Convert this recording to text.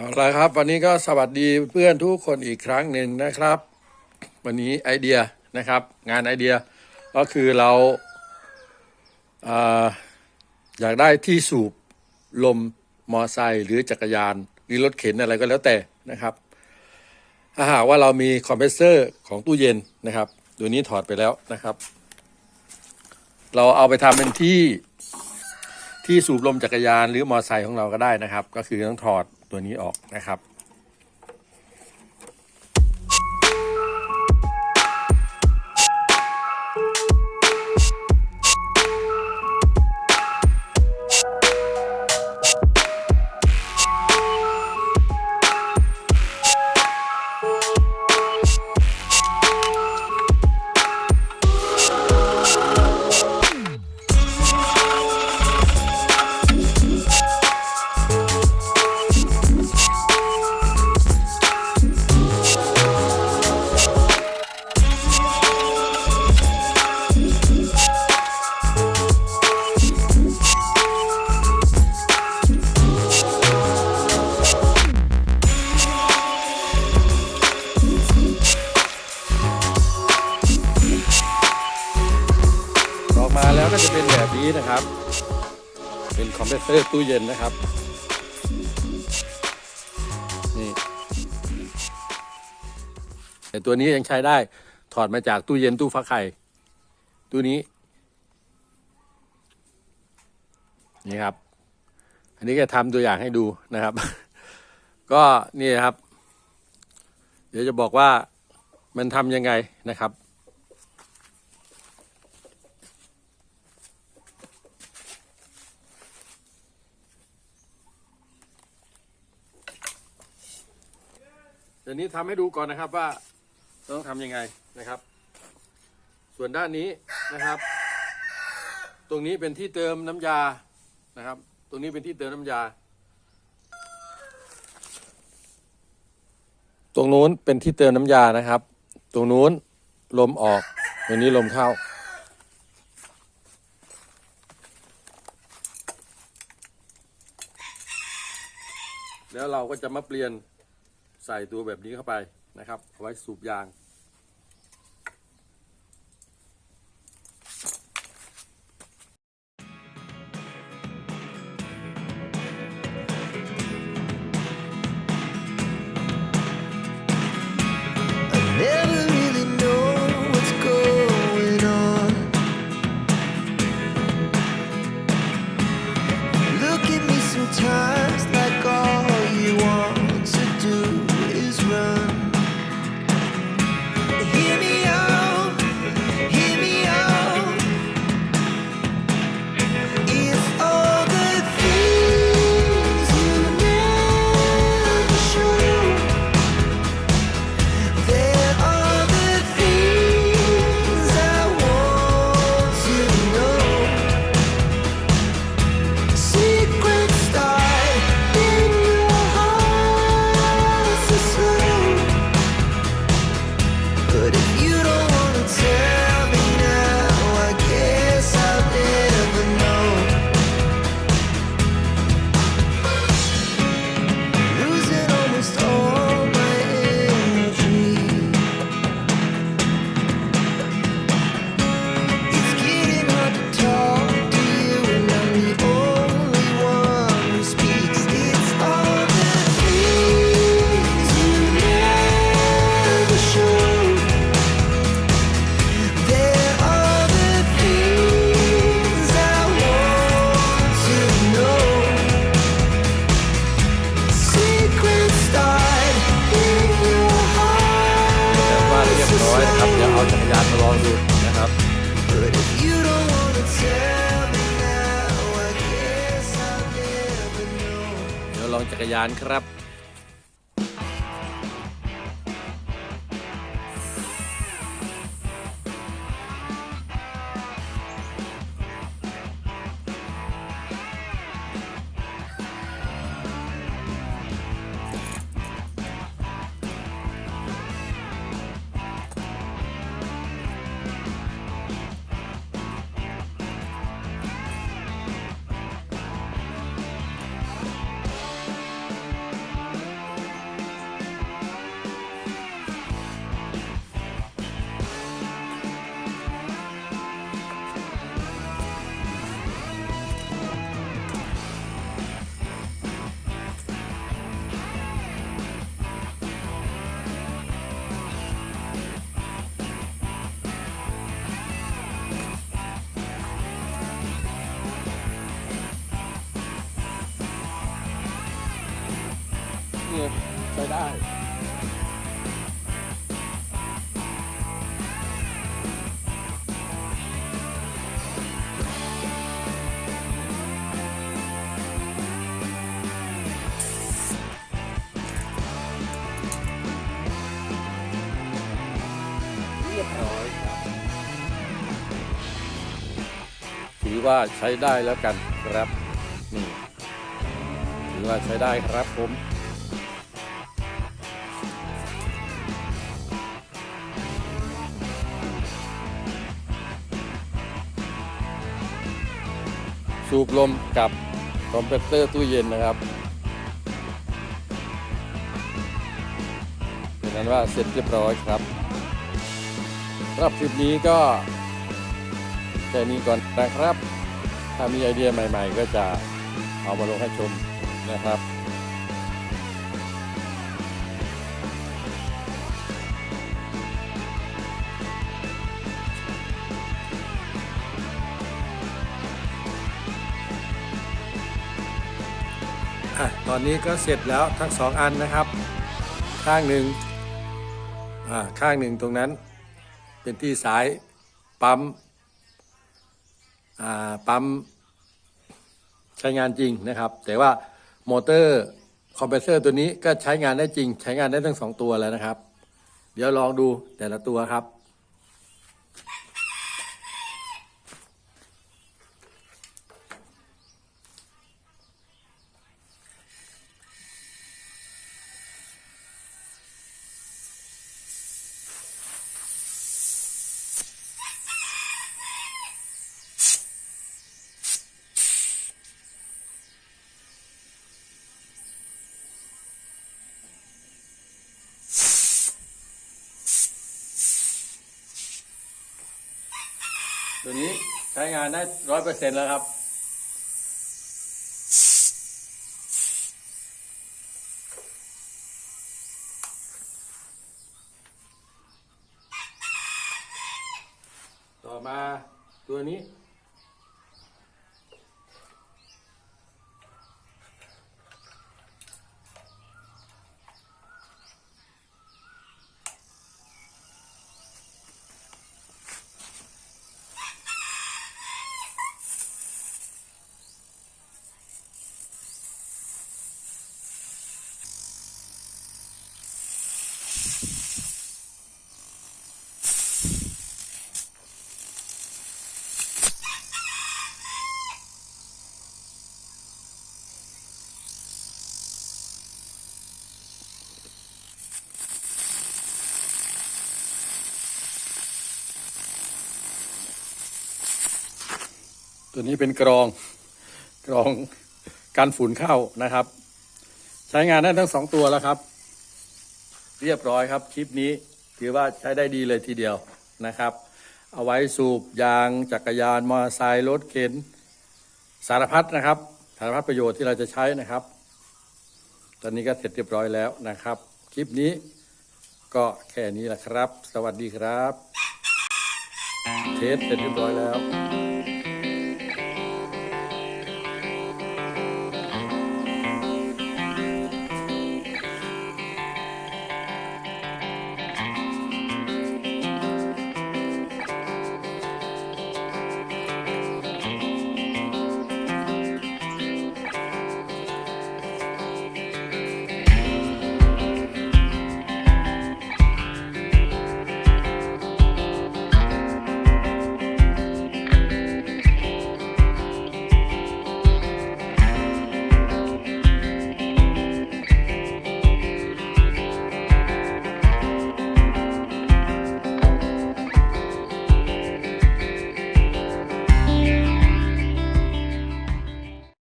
เอาละครับ วันนี้ก็สวัสดีเพื่อนทุกคนอีกครั้งหนึ่งนะครับ วันนี้ไอเดียนะครับ งานไอเดียก็คือเราอาอยากได้ที่สูบลมมอไซค์หรือจักรยานหรือรถเข็นอะไรก็แล้วแต่นะครับ ถ้าหากว่าเรามีคอมเพรสเซอร์ของตู้เย็นนะครับตัวนี้ถอดไปแล้วนะครับ เราเอาไปทำเป็นที่ที่สูบลมจักรยานหรือมอไซค์ของเราก็ได้นะครับ ก็คือต้องถอด ตัวนี้ออกนะครับ นี้นะครับ เป็นคอมเพรสเซอร์ตู้เย็นนะครับนี่แต่ตัวนี้ยังใช้ได้ถอดมาจากตู้เย็นตู้ฟักไข่ตู้นี้ นี่ครับ อันนี้ก็ทำตัวอย่างให้ดูนะครับ ก็นี่ครับ เดี๋ยวจะบอกว่ามันทำยังไงนะครับ เดี๋ยวนี้ทำให้ดูก่อนนะครับว่าต้องทำยังไงนะครับ ส่วนด้านนี้นะครับ ตรงนี้เป็นที่เติมน้ำยานะครับ ตรงนี้เป็นที่เติมน้ำยา ตรงนู้นเป็นที่เติมน้ำยานะครับ ตรงนู้นลมออกตรงนี้ลมเข้าแล้วเราก็จะมาเปลี่ยน ใส่ตัวแบบนี้เข้าไปนะครับเอาไว้สูบยาง เดี๋ยวเอาจักรยานมาลองดูนะครับ But if you don't wanna tell me now, I guess I'll never know. เดี๋ยวลองจักรยานครับ ถือว่าใช้ได้แล้วกันครับนี่ถือว่าใช้ได้ครับผมสูบลมกับคอมเพรสเตอร์ตู้เย็นนะครับเป็นนั้นว่าเสร็จเรียบร้อยครับสำหรับคลิปนี้ก็ แค่นี้ก่อนนะครับ ถ้ามีไอเดียใหม่ ๆ ก็จะเอามาลงให้ชมนะครับ่ะตอนนี้ก็เสร็จแล้วทั้งสองอันนะครับ ข้างหนึ่งอ่าข้างหนึ่งตรงนั้น เป็นที่สายปั๊ม ปั๊มใช้งานจริงนะครับ แต่ว่ามอเตอร์คอมเพรสเซอร์ตัวนี้ก็ใช้งานได้จริง ใช้งานได้ทั้งสองตัวแล้วนะครับ เดี๋ยวลองดูแต่ละตัวครับ ตัวนี้ใช้งานได้ร้อยเปอร์เซ็นต์แล้วครับ ต่อมาตัวนี้ ตัวนี้เป็นกรองกรองกันฝุ่นเข้านะครับ ใช้งานได้ทั้งสองตัวแล้วครับ เรียบร้อยครับคลิปนี้ถือว่าใช้ได้ดีเลยทีเดียวนะครับ เอาไว้สูบยางจักรยานมอเตอร์ไซค์รถเข็น สารพัดนะครับ สารพัดประโยชน์ที่เราจะใช้นะครับ ตอนนี้ก็เสร็จเรียบร้อยแล้วนะครับ คลิปนี้ก็แค่นี้แหละครับ สวัสดีครับ เทสเสร็จเรียบร้อยแล้ว